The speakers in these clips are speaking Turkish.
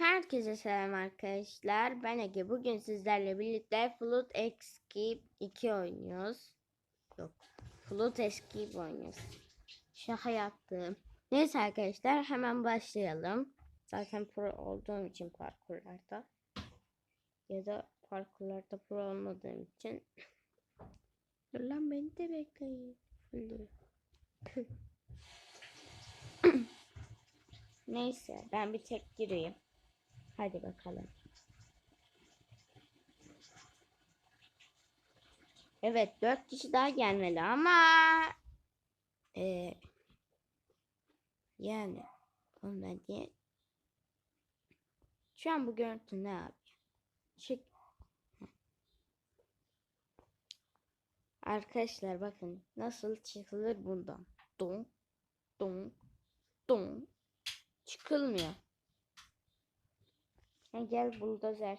Herkese selam arkadaşlar. Ben Ege. Bugün sizlerle birlikte Flood Escape 2 oynuyoruz. Yok. Flood Escape oynuyoruz. Şaka yaptım. Neyse arkadaşlar hemen başlayalım. Zaten pro olduğum için parkurlarda. Ya da parkurlarda pro olmadığım için. Dur lan beni de bekleyin. Neyse ben bir tek gireyim. Hadi bakalım. Evet dört kişi daha gelmeli ama ee, yani ben diye şu an bu görüntü ne abi? Çık. Arkadaşlar bakın nasıl çıkılır bundan. Dum dum dum çıkılmıyor. Ha, gel buldozer.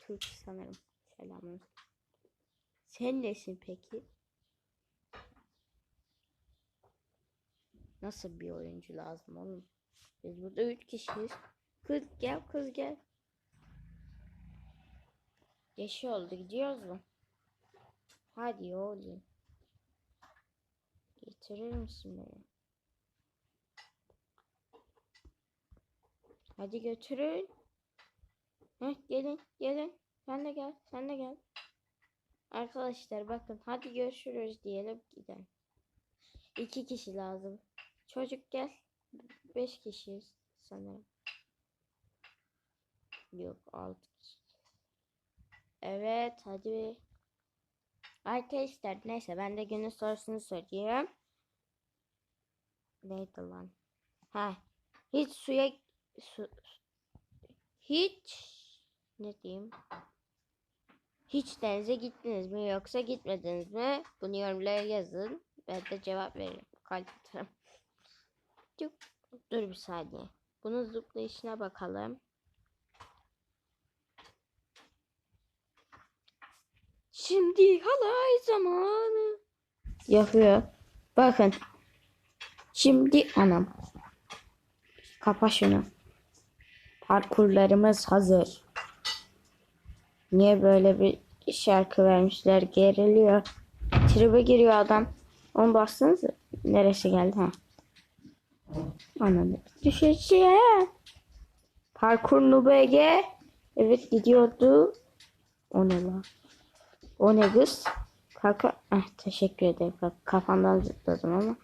Türk sanırım. Selamın. Sen nesin peki? Nasıl bir oyuncu lazım oğlum? Biz burada üç kişiyiz. Kız gel kız gel. Geç oldu gidiyoruz mu? Hadi oğlum. Getirir misin beni? Hadi götürün. Heh, gelin gelin. Sen de gel. Sen de gel. Arkadaşlar bakın hadi görüşürüz diyelim gidelim. İki kişi lazım. Çocuk gel. Beş kişiyiz sanırım. Yok altı kişi. Evet hadi. Arkadaşlar neyse ben de günün sorusunu sorayım. Neydi lan? Ha. Hiç suya su, hiç ne diyeyim? Hiç denize gittiniz mi yoksa gitmediniz mi? Bunu yorumlara yazın. Ben de cevap veririm. Kalp dur bir saniye. Bunun zıplayışına bakalım. Şimdi halay zamanı. Yapıyor. Bakın. Şimdi anam. Kapa şunu. Parkurlarımız hazır. Niye böyle bir şarkı vermişler? Geriliyor. Tribe giriyor adam. Onu bastınız mı? Neresi geldi ha? Anladım. Düşeceğim. Parkur Noob Ege. Evet gidiyordu. O ne lan? O ne kız? Kaka. Ah, teşekkür ederim. Bak, kafamdan zıpladım ama.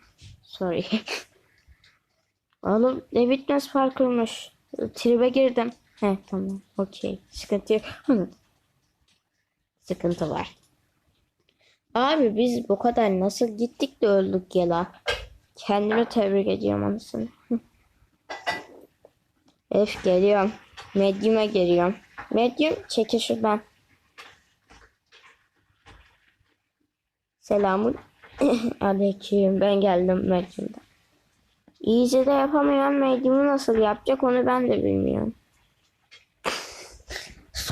Sorry. Oğlum ne bitmez parkurmuş. Tribe girdim. He tamam. Okey. Sıkıntı yok. Hı. Sıkıntı var. Abi biz bu kadar nasıl gittik de öldük ya la. Kendimi tebrik ediyorum anasını. Hı. F geliyorum. Medium'a geliyorum. Medium çekil şuradan. Selamun aleyküm. Ben geldim Medium'dan. İyice de yapamayan Medium'u nasıl yapacak onu ben de bilmiyorum.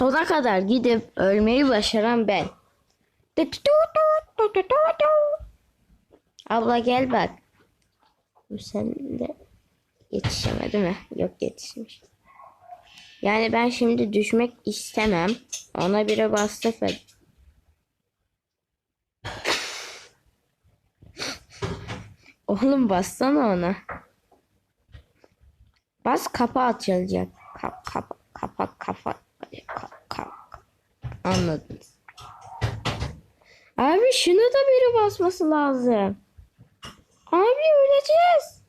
Sona kadar gidip ölmeyi başaran ben. Abla gel bak. Sen de yetişemedi mi? Yok yetişmiş. Yani ben şimdi düşmek istemem. Ona bire bastık ve Oğlum bassana ona. Bas kapa açılacak. Kap, kapa, kapa, kapa, kapa, kapa. Anladınız. Abi şunu da biri basması lazım. Abi öleceğiz.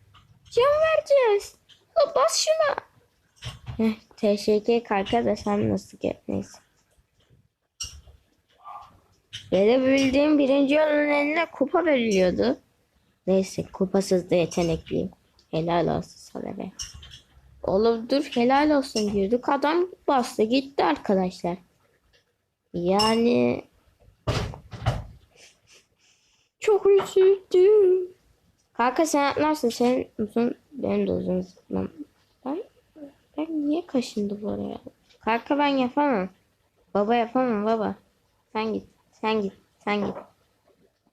Can vereceğiz. La bas şuna. Heh, teşekkür kanka da sen nasıl get neyse. Gelebildiğim birinci yolun eline kupa veriliyordu. Neyse kupasız da yetenekliyim. Helal olsun sana be. Oğlum dur helal olsun diyorduk. Adam bastı gitti arkadaşlar. Yani çok üzüldüm. Kanka sen atlarsın. Sen uzun benim de uzun zıplam. Ben, ben niye kaşındım oraya? Kanka ben yapamam. Baba yapamam baba. Sen git. Sen git. Sen git.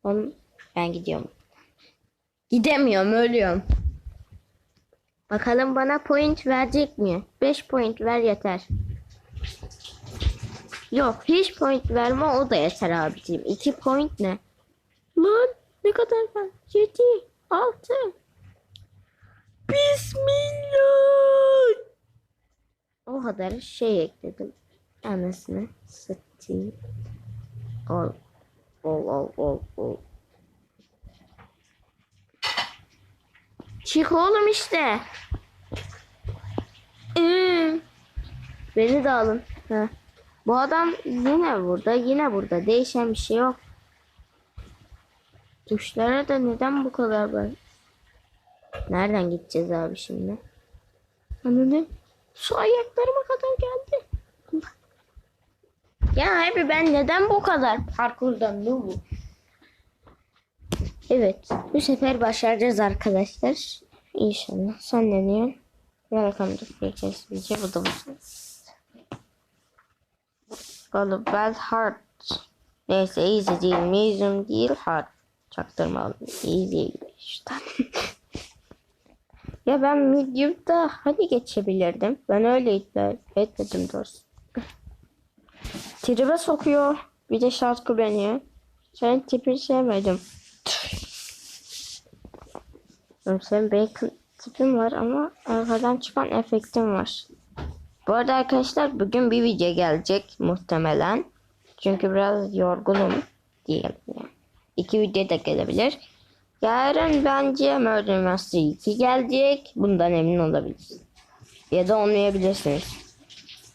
Oğlum ben gidiyorum. Gidemiyorum ölüyorum. Bakalım bana point verecek mi? 5 point ver yeter. Yok hiç point verme o da yeter abiciğim. 2 point ne? Lan ne kadar var? 7, 6. Bismillah. O kadar şey ekledim. Anasını satayım. Ol. Ol ol ol ol. Çık oğlum işte. Ee, Beni de alın. Ha. Bu adam yine burada, yine burada. Değişen bir şey yok. Tuşlara da neden bu kadar var? Nereden gideceğiz abi şimdi? Anladın? Su ayaklarıma kadar geldi. Ya abi ben neden bu kadar parkurdan bu? Evet. Bu sefer başaracağız arkadaşlar. İnşallah. Sen ne diyorsun? Welcome to Freakers Video. Bu da bu. Global Heart. Neyse easy değil. Medium değil. Hard. Çaktırma. Easy şuradan. ya ben medium'da hani geçebilirdim. Ben öyle etmedim doğrusu. Tribe sokuyor. Bir de şart kullanıyor. Sen tipini sevmedim. Oğlum Senin bacon tipin var ama arkadan çıkan efektin var. Bu arada arkadaşlar bugün bir video gelecek muhtemelen. Çünkü biraz yorgunum diyelim yani. İki video da gelebilir. Yarın bence Murder Master 2 gelecek. Bundan emin olabilirsiniz. Ya da olmayabilirsiniz.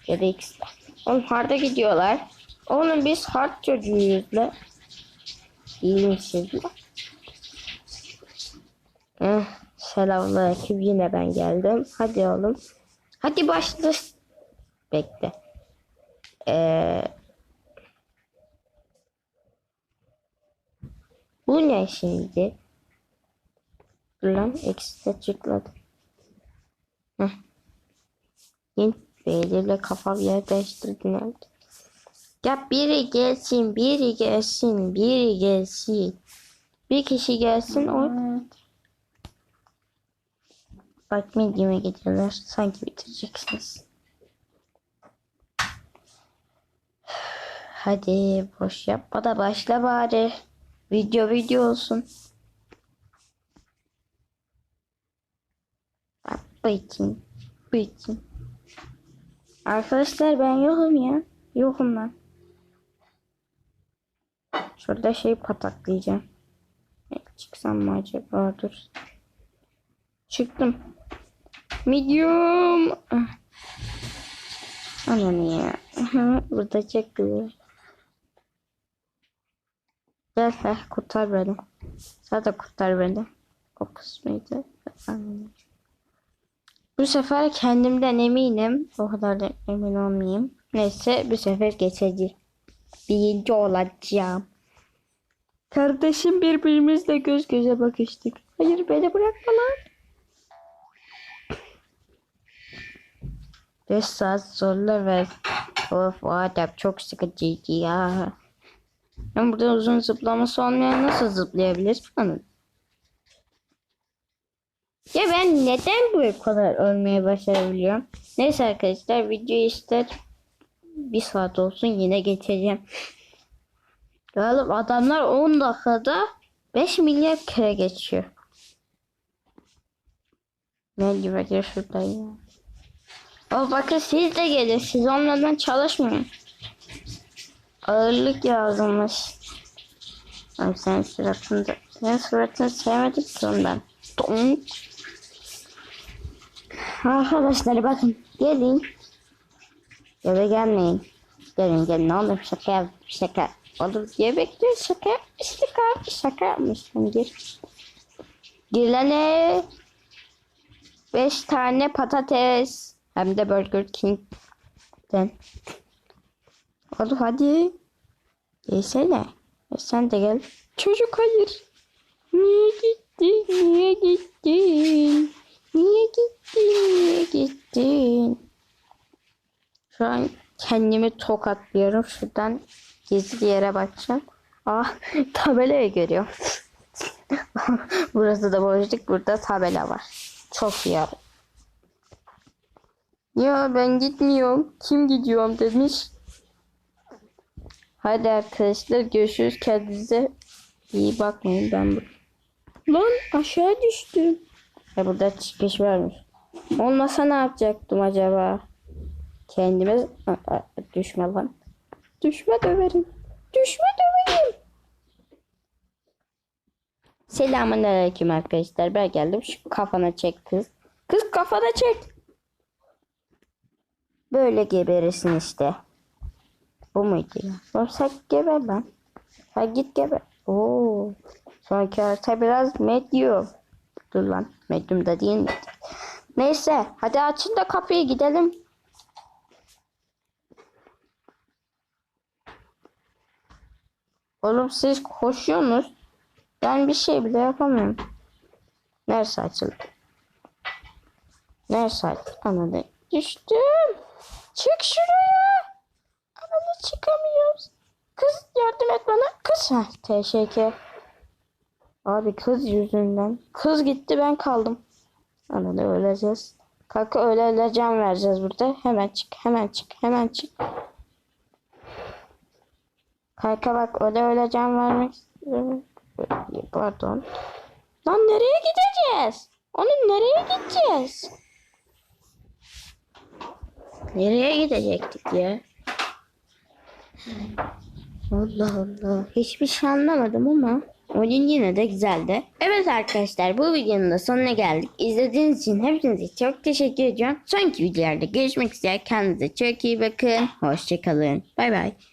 Ya da ikisi de. Oğlum hard'a gidiyorlar. Oğlum biz hard çocuğuyuz la. İyiymişiz la. Eh, selamünaleyküm yine ben geldim. Hadi oğlum. Hadi başla. Bekle. Ee, bu ne şimdi? Dur lan eksi çıkladı. Heh. Yine belirle kafa bir yer değiştirdin herhalde. Ya biri gelsin, biri gelsin, biri gelsin. Bir kişi gelsin o. Bak medium'e gidiyorlar. Sanki bitireceksiniz. Hadi boş yapma da başla bari. Video video olsun. Bak bu için. Bu için. Arkadaşlar ben yokum ya. Yokum ben. Şurada şey pataklayacağım. Çıksam mı acaba? Dur. Çıktım. Medium. Ah. Aman ya. Burada güzel. Gel heh, kurtar beni. De kurtar beni. O kısmıydı. Anladım. Bu sefer kendimden eminim. O kadar da emin olmayayım. Neyse bu sefer geçeceğim. Birinci olacağım. Kardeşim birbirimizle göz göze bakıştık. Hayır beni bırakma lan. 5 saat sonra ve of o adam çok sıkıcıydı ya. Ben burada uzun zıplaması olmayan nasıl zıplayabilir anladım. Ya ben neden bu kadar ölmeye başarabiliyorum? Neyse arkadaşlar video ister bir saat olsun yine geçeceğim. Oğlum adamlar 10 dakikada 5 milyar kere geçiyor. Ne gibi şurada ya. O bakın siz de gelin. Siz olmadan çalışmayın. Ağırlık yazılmış. Abi senin suratını senin suratını sevmedim ki ondan. Don. Arkadaşlar bakın gelin. Ya da gelmeyin. Gelin gelin ne olur şaka yap şaka. Olur diye bekliyor şaka şaka şaka yapmışım gir. Gir lan ne? Beş tane patates. Hem de Burger King'den. Hadi hadi. Gelsene. E sen de gel. Çocuk hayır. Niye gittin? Niye gittin? Niye gittin? Niye gittin? Şu an kendimi tokatlıyorum. Şuradan gizli yere bakacağım. Ah tabelayı görüyorum. Burası da boşluk. Burada tabela var. Çok iyi. Ya ben gitmiyorum. Kim gidiyorum demiş. Hadi arkadaşlar görüşürüz. Kendinize iyi bakmayın. Ben bu... Lan aşağı düştüm. Ya burada çıkış varmış. Olmasa ne yapacaktım acaba? Kendime düşme lan. Düşme döverim. Düşme döverim. Selamun aleyküm arkadaşlar. Ben geldim. Şu kafana çek kız. Kız kafana çek. Böyle geberirsin işte. Bu muydu ya? Oğlum sen geber lan. Ha git geber. Oo. Sonraki harita biraz medium. Dur lan. Medium da değil mi? Neyse. Hadi açın da kapıyı gidelim. Oğlum siz koşuyorsunuz. Ben bir şey bile yapamıyorum. Neresi açıldı? Neresi açıldı? Anladım. Düştüm. Çık şuraya. Ananı çıkamıyoruz. Kız yardım et bana. Kız. Heh, teşekkür. Abi kız yüzünden. Kız gitti ben kaldım. Anladım öleceğiz. Kanka öyle öyle can vereceğiz burada. Hemen çık. Hemen çık. Hemen çık. Kanka bak öyle öyle can vermek istiyorum. Pardon. Lan nereye gideceğiz? Onun nereye gideceğiz? Nereye gidecektik ya? Allah Allah. Hiçbir şey anlamadım ama oyun yine de güzeldi. Evet arkadaşlar bu videonun da sonuna geldik. İzlediğiniz için hepinize çok teşekkür ediyorum. Sonraki videolarda görüşmek üzere. Kendinize çok iyi bakın. Hoşçakalın. Bay bay.